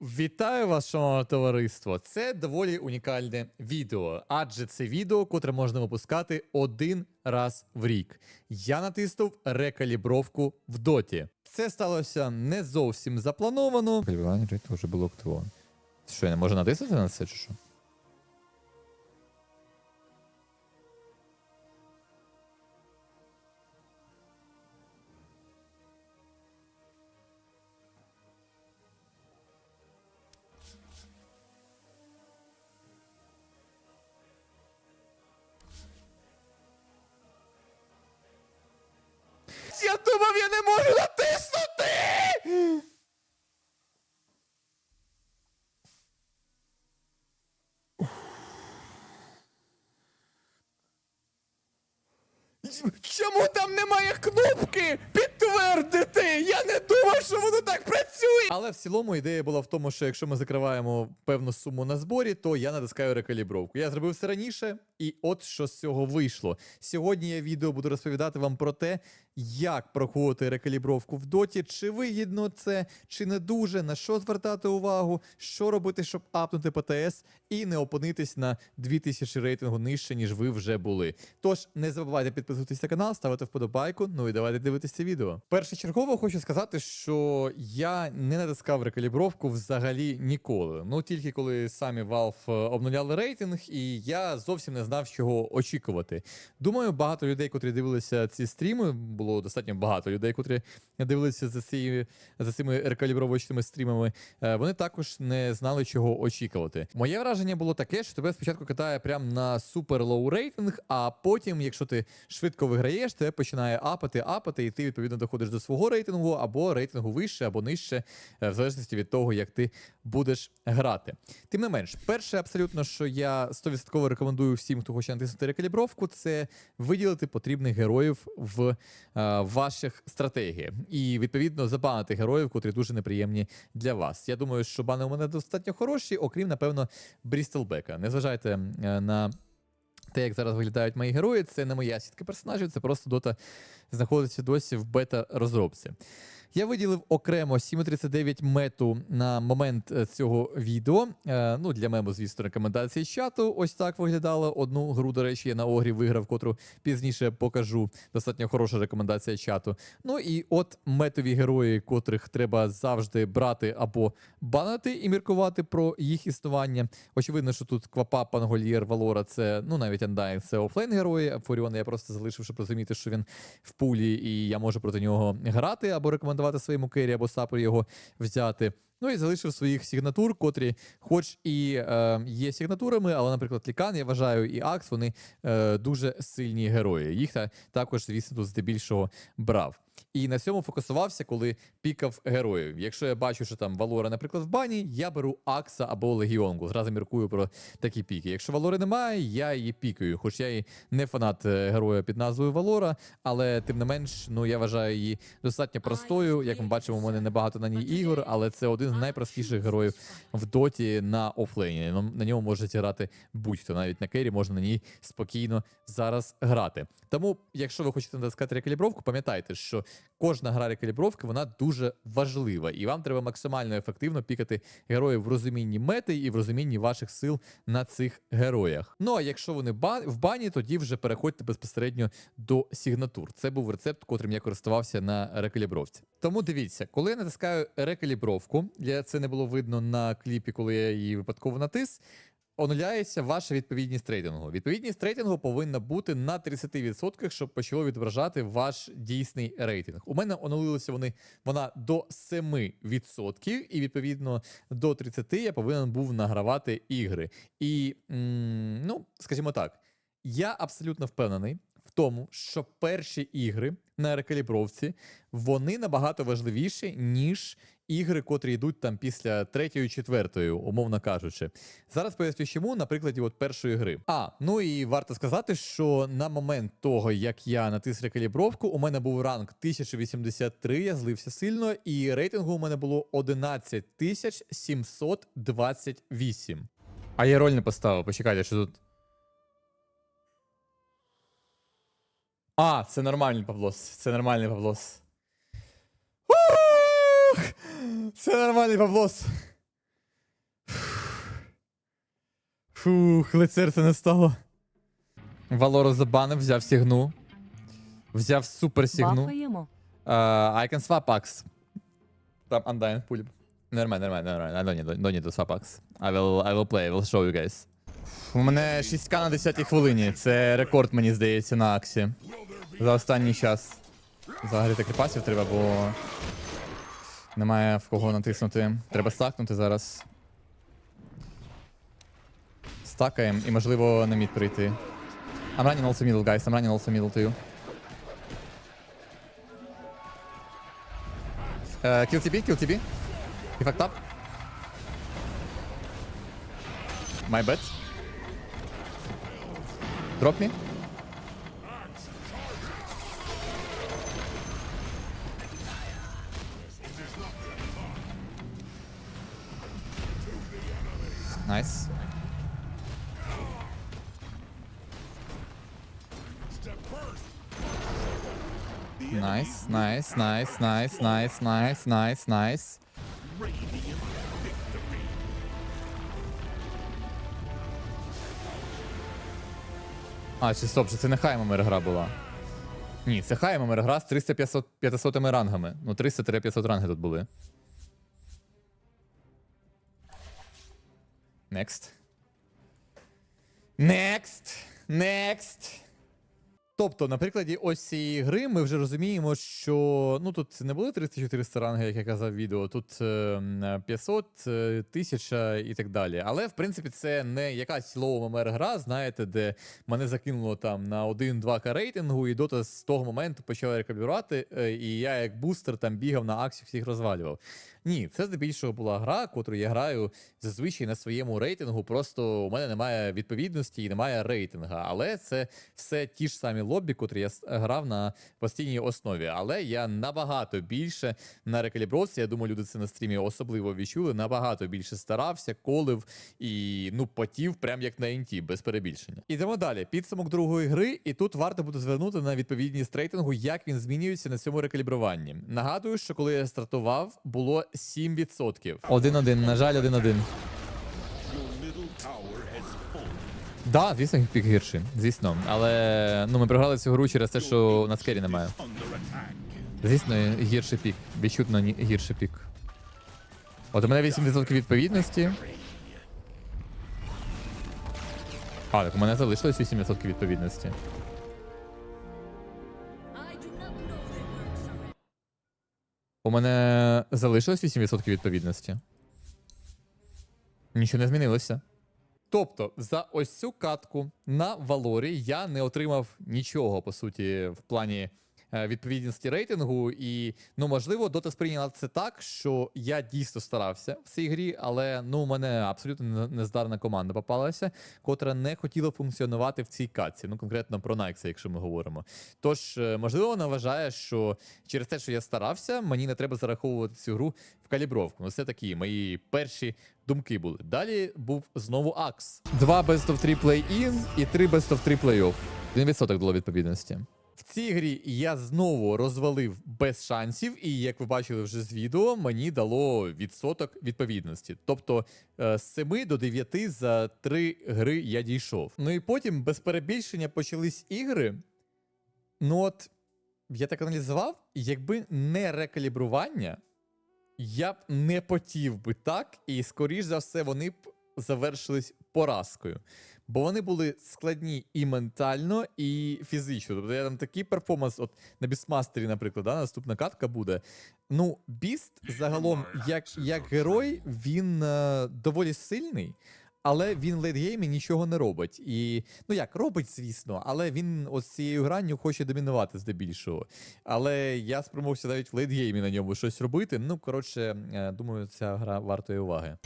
Вітаю вас, шановне товариство! Це доволі унікальне відео, адже це відео, котре можна випускати один раз в рік. Я натиснув рекалібровку в доті. Це сталося не зовсім заплановано. Калібрування вже було активовано. Що, я не можу натиснути на це чи що? Чому там немає кнопки підтвердити? Я не думав, що воно так працює. Але в цілому ідея була в тому, що якщо ми закриваємо певну суму на зборі, то я натискаю рекалібровку. Я зробив це раніше, і от що з цього вийшло. Сьогодні я відео буду розповідати вам про те, як проходити рекалібровку в доті, чи вигідно це, чи не дуже, на що звертати увагу, що робити, щоб апнути ПТС і не опинитись на 2000 рейтингу нижче, ніж ви вже були. Тож не забувайте підписуватись на канал, ставити вподобайку. Ну і давайте дивитися це Першочергово хочу сказати, що я не натискав рекалібровку взагалі ніколи. Ну тільки коли самі Valve е, обнуляли рейтинг, і я зовсім не знав, чого очікувати. Думаю, багато людей, котрі дивилися ці стріми, було достатньо багато людей, котрі дивилися за ці, за цими рекалібровочними стрімами. е, Вони також не знали, чого очікувати. Моє враження було таке, що тебе спочатку катає прям на супер лоу рейтинг, а потім, якщо ти швидко виграєш, тебе починає апати, апати, і ти відповідно доходиш до свого рейтингу або рейтингу вище, або нижче, е, в залежності від того, як ти будеш грати. Тим не менш, перше, абсолютно, що я 100% рекомендую всім, хто хоче натиснути рекалібровку, це виділити потрібних героїв в е, ваших стратегіях. І відповідно забанити героїв, котрі дуже неприємні для вас. Я думаю, що бани у мене достатньо хороші, окрім, напевно, Брістелбека. Не зважайте е, на. Те, як зараз виглядають мої герої, це не моя сітка персонажів, це просто дота знаходиться досі в бета-розробці. Я виділив окремо 7.39 мету на момент е, цього відео. Е, ну, для мему, звісно, рекомендації з чату. Ось так виглядало. Одну гру, до речі, я на огрі виграв, котру пізніше покажу. Достатньо хороша рекомендація чату. Ну і от метові герої, котрих треба завжди брати або банити і міркувати про їх існування. Очевидно, що тут Квапа, Пангольєр, Валора це ну навіть Undying це офлейн герої. Фуріон я просто залишив, щоб розуміти, що він в пулі, і я можу проти нього грати або рекомендувати своєму кері, або сапу його взяти. Ну і залишив своїх сигнатур, котрі, хоч і е, є сигнатурами, але, наприклад, Лікан, я вважаю, і Акс, вони е, дуже сильні герої. Їх та, також, звісно, тут здебільшого брав. І на цьому фокусувався, коли пікав героїв. Якщо я бачу, що там Валора, наприклад, в бані, я беру Акса або Легіонку. Зразу міркую про такі піки. Якщо Валори немає, я її пікаю. Хоч я і не фанат е, героя під назвою Валора, але тим не менш, ну я вважаю її достатньо простою. Як ми бачимо, у мене небагато на ній ігор, але це один з найпростіших героїв в доті на офлейні. На ньому можете грати будь-хто. Навіть на кері можна на ній спокійно зараз грати. Тому, якщо ви хочете натискати рекалібровку, пам'ятайте, що кожна гра рекалібровки вона дуже важлива, і вам треба максимально ефективно пікати героїв в розумінні мети і в розумінні ваших сил на цих героях. Ну а якщо вони в бані, тоді вже переходьте безпосередньо до сигнатур. Це був рецепт, котрим я користувався на рекалібровці. Тому дивіться, коли я натискаю рекалібровку, я це не було видно на кліпі, коли я її випадково натис. Онуляється ваша відповідність рейтингу. Відповідність рейтингу повинна бути на 30%, щоб почало відображати ваш дійсний рейтинг. У мене онулилися вони вона до 7%, і відповідно до 30% я повинен був награвати ігри. І ну, скажімо так, я абсолютно впевнений в тому, що перші ігри на рекалібровці вони набагато важливіші, ніж ігри, котрі йдуть там після третьої, четвертої, умовно кажучи. Зараз поясню, чому на прикладі от першої гри. А ну і варто сказати, що на момент того, як я натис рекалібровку, у мене був ранг 1083, я злився сильно, і рейтингу у мене було 11728. А я роль не поставив. Почекайте, що тут. А, це нормальний Павлос. Це нормальний Павлос. Ух! Це нормальний Павлос. Фух, ледь серце не стало. Валору забанив, взяв сігну. Взяв супер сігну. Бафаємо. Uh, I can swap packs. Там Undying пуль. Нормально, нормально, нормально. I don't need, don't need to swap packs. I will, I will play, I will show you guys. У мене 6к на 10 хвилині. Це рекорд, мені здається, на Аксі. За останній час. Загріти кріпасів треба, бо немає в кого натиснути. Треба стакнути зараз. Стакаємо і, можливо, на мід прийти. I'm running also middle, guys. I'm running also middle to you. Uh, kill TB, kill TB. He fucked up. My bad. Drop me. Nice, nice, nice, nice, nice, nice, nice. А, чи стоп, чи це не хаймомер гра була? Ні, це хаймомер гра з 300-500 рангами. Ну, 300-500 ранги тут були. Next. Next. Next. Тобто, на прикладі ось цієї гри ми вже розуміємо, що ну тут не були 300-400 ранги, як я казав відео, тут е, м, 500, е, 1000 і так далі. Але в принципі це не якась лоу ММР гра, знаєте, де мене закинуло там на 1-2к рейтингу, і дота з того моменту почала рекалібрувати, е, і я як бустер там бігав на аксі, всіх розвалював. Ні, це здебільшого була гра, котру я граю зазвичай на своєму рейтингу. Просто у мене немає відповідності і немає рейтинга. Але це все ті ж самі лобі, котрі я грав на постійній основі. Але я набагато більше на рекалібровці. Я думаю, люди це на стрімі особливо відчули. Набагато більше старався, колив і ну потів, прям як на інті, без перебільшення. Ідемо далі. Підсумок другої гри, і тут варто буде звернути на відповідність рейтингу, як він змінюється на цьому рекалібруванні. Нагадую, що коли я стартував, було 7%. 1-1, на жаль, 1-1. Да, звісно, пік гірший, звісно. Але ну ми програли цю гру через те, що на скері немає. Звісно, гірший пік. Відчутно гірший пік. От у мене 8% відповідності. А, так у мене залишилось 8% відповідності. У мене залишилось 8% відповідності. Нічого не змінилося. Тобто, за ось цю катку на Валорі я не отримав нічого, по суті, в плані відповідності рейтингу. І, ну, можливо, Дота сприйняла це так, що я дійсно старався в цій грі, але ну, у мене абсолютно нездарна команда попалася, котра не хотіла функціонувати в цій катці. Ну, конкретно про Найкса, якщо ми говоримо. Тож, е, можливо, вона вважає, що через те, що я старався, мені не треба зараховувати цю гру в калібровку. Ну, це такі мої перші думки були. Далі був знову Акс. Два best of 3 play-in і три best of 3 play-off. 1% було відповідності. В цій грі я знову розвалив без шансів, і як ви бачили вже з відео, мені дало відсоток відповідності. Тобто е, з 7 до 9 за 3 гри я дійшов. Ну і потім без перебільшення почались ігри. Ну от я так аналізував, якби не рекалібрування, я б не потів би так, і скоріш за все вони б завершились поразкою. Бо вони були складні і ментально, і фізично. Тобто я там такий перформанс, от на Бістмастері, наприклад, да, наступна катка буде. Ну, Біст загалом, як, як герой, він е, доволі сильний. Але він в лейтгеймі нічого не робить. І ну як робить, звісно, але він ось цією гранню хоче домінувати здебільшого. Але я спромогся навіть в лейтгеймі на ньому щось робити. Ну, коротше, е, думаю, ця гра вартої уваги.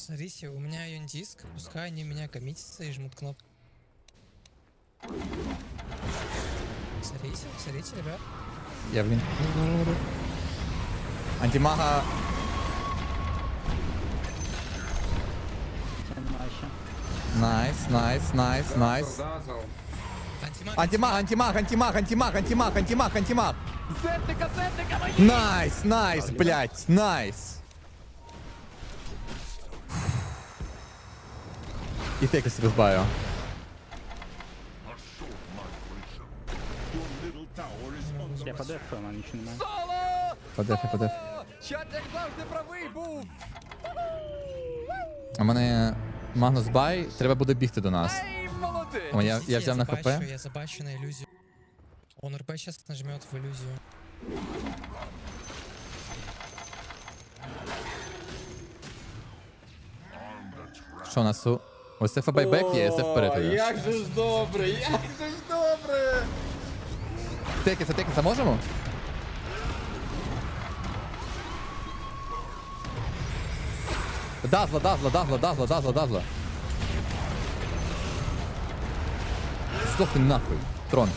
Смотрите, у меня юндиск, пускай они меня коммитятся и жмут кнопку. Смотрите, смотрите, ребят. Я блін. Антимага. Найс, найс, найс, найс. Антимаг, Антимаг, антимаг, антимаг, антимаг, антимаг, антимаг, антимаг. Найс, найс, блядь, найс. І тейка себе збаю. Я подефаю, вона нічого немає. Подефи, подефи. Чат як завжди правий був! У мене Магнус Бай, треба буде бігти до нас. Ей, молодець! О, я, я взяв на хп. забачу, Я забачу на иллюзию. Он РП сейчас нажмет в иллюзию. Що у нас у. Ось це байбек є, це вперед. Як же ж добре, як же ж добре! Текіса, текіса можемо? Дазла, дазла, дазла, дазла, дазла, дазла. Здохни нахуй. Трон.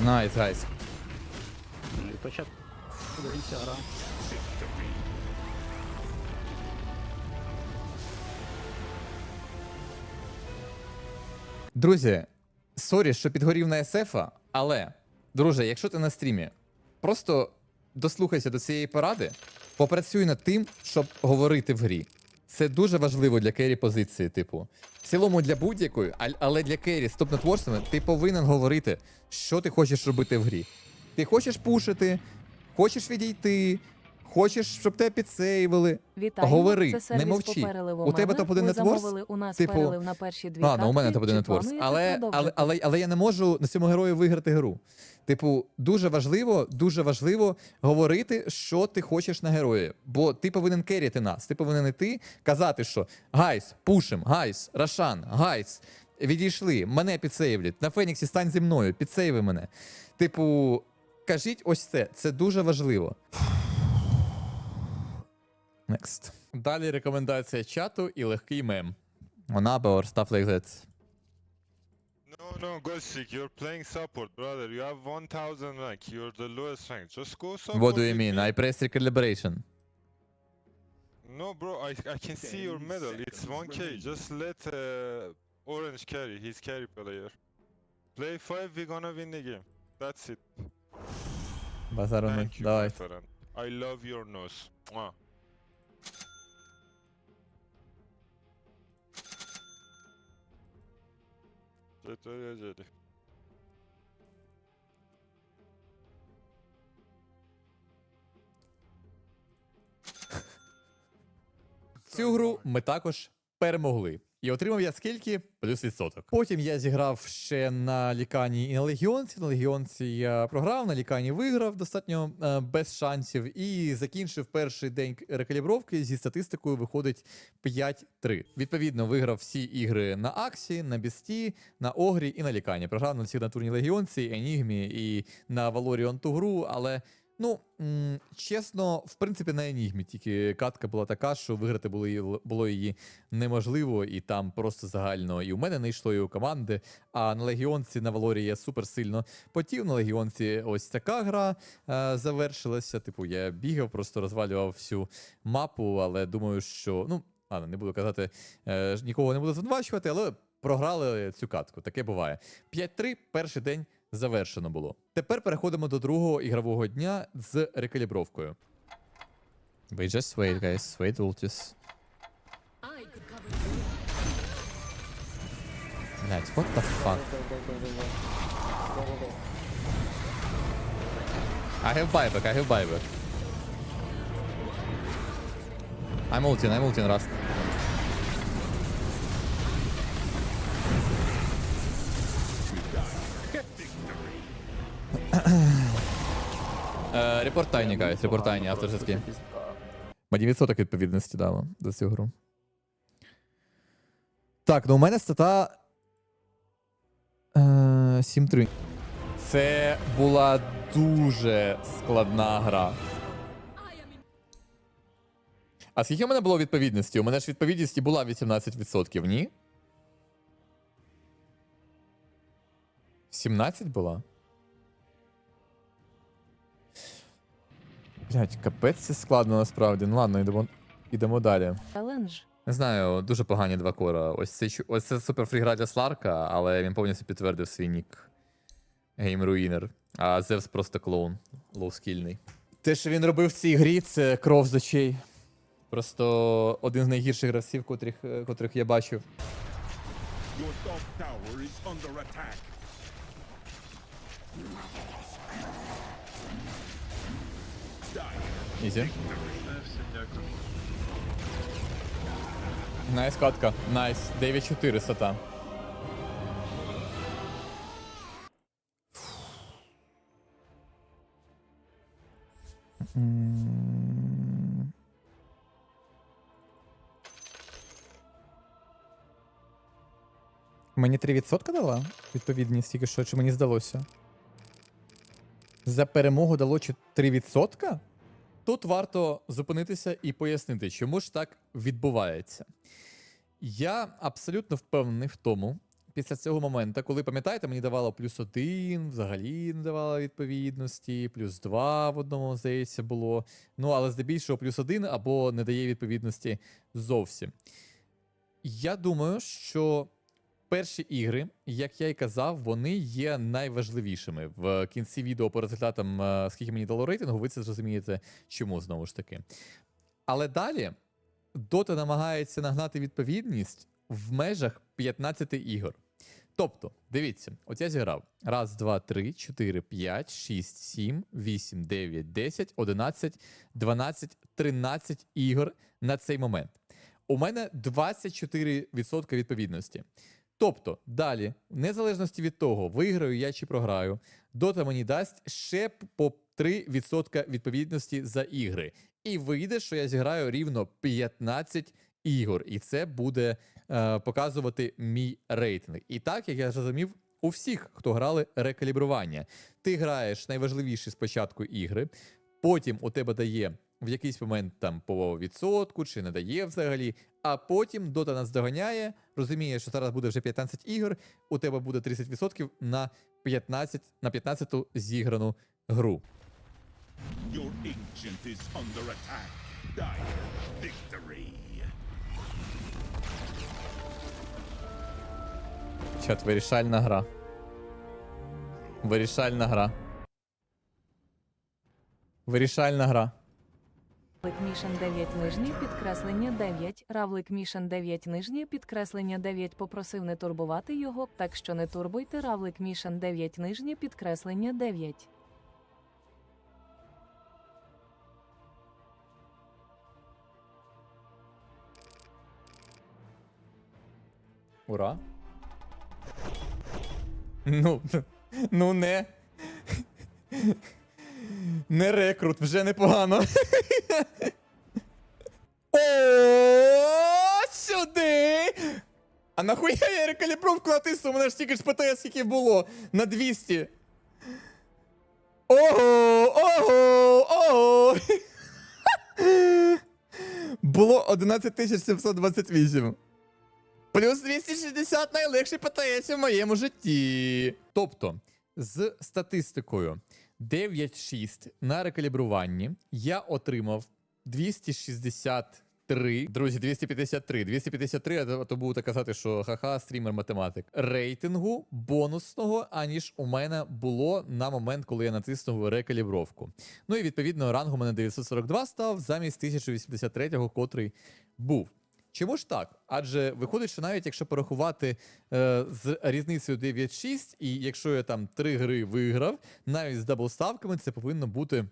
Найс, гайс. Ну, і початку до гра. Друзі, сорі, що підгорів на СФа, але, друже, якщо ти на стрімі, просто дослухайся до цієї поради, попрацюй над тим, щоб говорити в грі. Це дуже важливо для керрі позиції, типу. В цілому для будь-якої, але для керрі з топ-нетворсами ти повинен говорити, що ти хочеш робити в грі. Ти хочеш пушити, хочеш відійти, хочеш, щоб тебе підсейвили. Вітаємо. Говори, це не мовчи. У тебе топ-1 Ви Networks? замовили у нас Типу, перелив на перші дві Ладно, у мене катки. топ-1 Networks. Але, але, але, але я не можу на цьому герою виграти гру. Типу, дуже важливо, дуже важливо говорити, що ти хочеш на герої. Бо ти повинен керіти нас. Ти повинен іти, казати, що гайс, пушим, гайс, Рошан, гайс, відійшли, мене підсейвлять. На Феніксі стань зі мною, підсейви мене. Типу, кажіть ось це. Це дуже важливо. Next. Далі рекомендація чату і легкий мем. Вона or stuff like that. No, no, Ghostik, you're playing support, brother. You have 1000 rank. You're the lowest rank. Just go support. What do you with mean? me. I press recalibration. No, bro, I, I can see your medal. It's 1k. Just let uh, Orange carry. He's carry player. Play 5, we're gonna win the game. That's it. Базару не. Thank you, my Давай. friend. I love your nose. Mwah. Jelly. Цю гру ми також перемогли. І отримав я скільки? Плюс відсоток. Потім я зіграв ще на лікані і на легіонці. На легіонці я програв, на лікані виграв достатньо е, без шансів. І закінчив перший день рекалібровки зі статистикою виходить 5-3. Відповідно, виграв всі ігри на Аксі, на Бісті, на Огрі і на лікані. Програв на всіх на турній легіонці, Енігмі і на Valorion ту гру, але Ну, м, чесно, в принципі, на Енігмі тільки катка була така, що виграти було її, було її неможливо, і там просто загально і у мене не йшло, і у команди. А на Легіонці на Валорі я супер сильно потів. На Легіонці ось така гра е, завершилася. Типу, я бігав, просто розвалював всю мапу, але думаю, що. Ну, ладно, не буду казати, е, нікого не буду звинувачувати, але програли цю катку. Таке буває. 5-3 перший день завершено було. Тепер переходимо до другого ігрового дня з рекалібровкою. Wait, just wait, guys. Wait, ultis. Блять, what the fuck? I have buyback, I have buyback. I'm ulting, I'm ulting, Rust. Е, Репорт тайні, гайс, репорт тайні, авторські. Мені відсоток відповідності дало за цю гру. Так, ну у мене стата. Е, 7-3. Це була дуже складна гра. А скільки у мене було відповідності? У мене ж відповідність була 18%, ні? 17 була? Блять, капець це складно насправді. Ну ладно, йдемо, йдемо далі. Челендж. Не знаю, дуже погані два кора. Ось це, ось це суперфрігра для Сларка, але він повністю підтвердив свій нік. Гейм Руїнер. А Зевс просто клоун. Лоускільний. Те, що він робив в цій грі, це кров з очей. Просто один з найгірших гравців, котрих, е, котрих я бачив. Your top tower is under attack. Ізі. Найс катка. Найс. 9-4 сата. Мені 3% дала відповідність тільки що, чи мені здалося? За перемогу дало чи 3%? Тут варто зупинитися і пояснити, чому ж так відбувається. Я абсолютно впевнений в тому, після цього моменту, коли пам'ятаєте, мені давало плюс один, взагалі не давало відповідності, плюс два в одному, здається, було. Ну, але здебільшого плюс один або не дає відповідності зовсім. Я думаю, що перші ігри, як я й казав, вони є найважливішими. В кінці відео по результатам, е, скільки мені дало рейтингу, ви це зрозумієте, чому знову ж таки. Але далі Dota намагається нагнати відповідність в межах 15 ігор. Тобто, дивіться, от я зіграв раз, два, три, чотири, п'ять, шість, сім, вісім, дев'ять, десять, одинадцять, дванадцять, тринадцять ігор на цей момент. У мене 24% відповідності. Тобто, далі, в незалежності від того, виграю я чи програю, Dota мені дасть ще по 3% відповідності за ігри. І вийде, що я зіграю рівно 15 ігор. І це буде е, показувати мій рейтинг. І так, як я зрозумів, у всіх, хто грали рекалібрування. Ти граєш найважливіші спочатку ігри, потім у тебе дає в якийсь момент там по відсотку, чи не дає взагалі, а потім Дота нас доганяє, розуміє, що зараз буде вже 15 ігор, у тебе буде 30% на 15 на 15 зіграну гру. Your ancient is under attack. Dire victory. Чат, вирішальна гра. Вирішальна гра. Вирішальна гра. Равлик Мішан 9 нижнє підкреслення 9. Равлик Мішан 9 нижнє підкреслення 9 попросив не турбувати його, так що не турбуйте Равлик Мішан 9 нижнє підкреслення 9. Ура. Ну, ну не. Не рекрут, вже непогано. О, сюди! А нахуя я рекалібровку натиснув? Мене ж тільки ж ПТС скільки було на 200. Ого, ого, ого. Було 11728. Плюс 260 найлегший ПТС в моєму житті. Тобто, з статистикою 9.6 на рекалібруванні я отримав 263. Друзі, 253. 253, а то- будете казати, що ха-ха, стрімер математик. Рейтингу бонусного, аніж у мене було на момент, коли я натиснув рекалібровку. Ну і відповідно ранг у мене 942 став замість 1083, котрий був. Чому ж так? Адже виходить, що навіть якщо порахувати е, з різницею 9-6, і якщо я там три гри виграв, навіть з даблставками це повинно бути.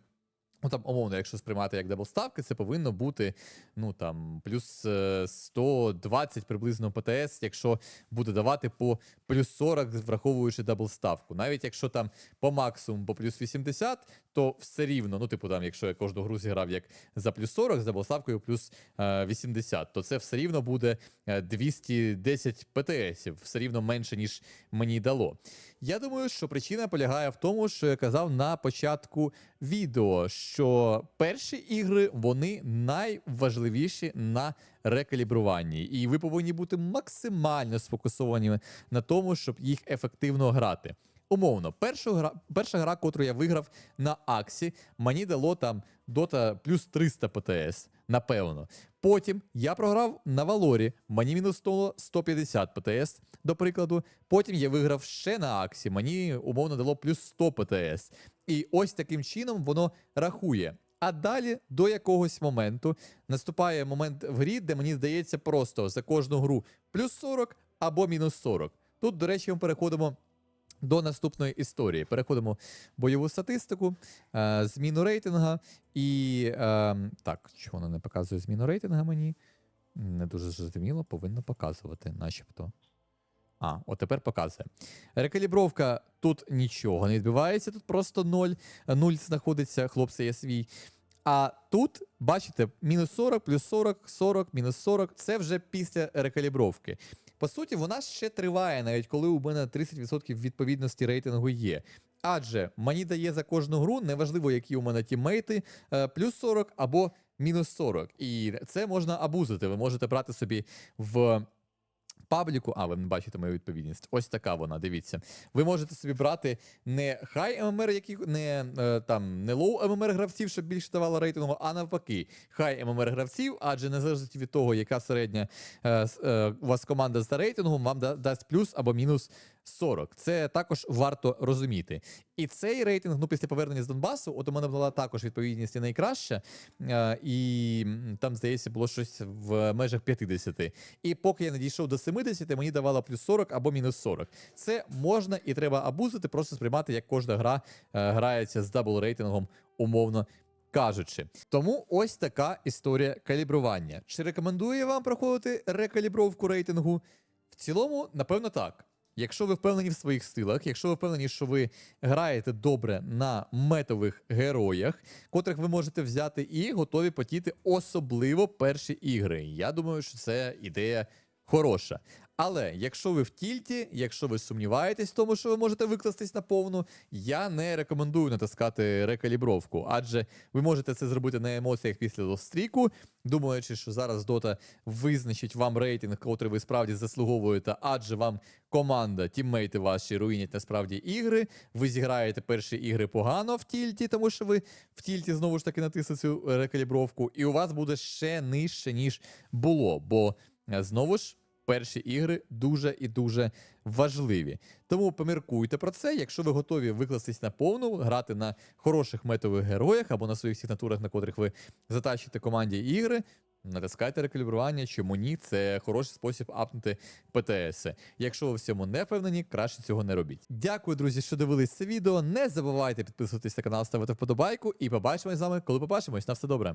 Ну там, умовно, якщо сприймати як даблставки, це повинно бути ну там плюс е, 120 приблизно ПТС, якщо буде давати по плюс 40, враховуючи даблставку. Навіть якщо там по максимуму по плюс 80, то все рівно, ну, типу, там, якщо я кожну гру зіграв як за плюс 40 з даблставкою плюс е, 80, то це все рівно буде е, 210 ПТСів, все рівно менше, ніж мені дало. Я думаю, що причина полягає в тому, що я казав на початку відео, що перші ігри вони найважливіші на рекалібруванні, і ви повинні бути максимально сфокусовані на тому, щоб їх ефективно грати. Умовно, перша гра, перша гра, котру я виграв на Аксі, мені дало там дота плюс 300 ПТС, напевно. Потім я програв на Валорі, мені мінуснуло 150 ПТС, до прикладу. Потім я виграв ще на Аксі, мені умовно дало плюс 100 ПТС. І ось таким чином воно рахує. А далі до якогось моменту наступає момент в грі, де мені здається просто за кожну гру плюс 40 або мінус 40. Тут, до речі, ми переходимо до наступної історії. Переходимо в бойову статистику, е, зміну рейтинга. І е, так, чого воно не показує зміну рейтинга мені? Не дуже зрозуміло, повинно показувати, начебто. А, от тепер показує. Рекалібровка тут нічого не відбувається, тут просто 0. 0 знаходиться, хлопці є свій. А тут, бачите, мінус 40, плюс 40, 40, мінус 40 це вже після рекалібровки. По суті, вона ще триває, навіть коли у мене 30% відповідності рейтингу є. Адже мені дає за кожну гру, неважливо, які у мене тіммейти, е, плюс 40 або мінус 40. І це можна абузити. Ви можете брати собі в пабліку. А, ви не бачите мою відповідність. Ось така вона, дивіться. Ви можете собі брати не хай ММР, які не е, там не лоу ММР гравців, щоб більше давало рейтингу, а навпаки, хай ММР гравців, адже незалежно від того, яка середня е, е, у вас команда за рейтингом, вам да- дасть плюс або мінус 40. Це також варто розуміти. І цей рейтинг, ну після повернення з Донбасу, от у мене була також відповідність і найкраща, е, і там, здається, було щось в межах 50. І поки я не дійшов до 70, мені давало плюс 40 або мінус 40. Це можна і треба абузити, просто сприймати, як кожна гра е, грається з дабл рейтингом, умовно кажучи. Тому ось така історія калібрування. Чи рекомендую я вам проходити рекалібровку рейтингу? В цілому, напевно, так. Якщо ви впевнені в своїх силах, якщо ви впевнені, що ви граєте добре на метових героях, котрих ви можете взяти і готові потіти особливо перші ігри. Я думаю, що це ідея хороша. Але якщо ви в тільті, якщо ви сумніваєтесь в тому, що ви можете викластись на повну, я не рекомендую натискати рекалібровку, адже ви можете це зробити на емоціях після лостріку, думаючи, що зараз дота визначить вам рейтинг, котрий ви справді заслуговуєте, адже вам команда, тіммейти ваші руїнять насправді ігри. Ви зіграєте перші ігри погано в тільті, тому що ви в тільті знову ж таки натисли цю рекалібровку, і у вас буде ще нижче, ніж було. Бо е, знову ж. Перші ігри дуже і дуже важливі. Тому поміркуйте про це. Якщо ви готові викластись на повну, грати на хороших метових героях або на своїх сигнатурах, на котрих ви затащите команді ігри, натискайте рекалібрування, чому ні, це хороший спосіб апнути ПТС. Якщо ви в цьому не впевнені, краще цього не робіть. Дякую, друзі, що дивились це відео. Не забувайте підписуватись на канал, ставити вподобайку і побачимось з вами, коли побачимось. На все добре.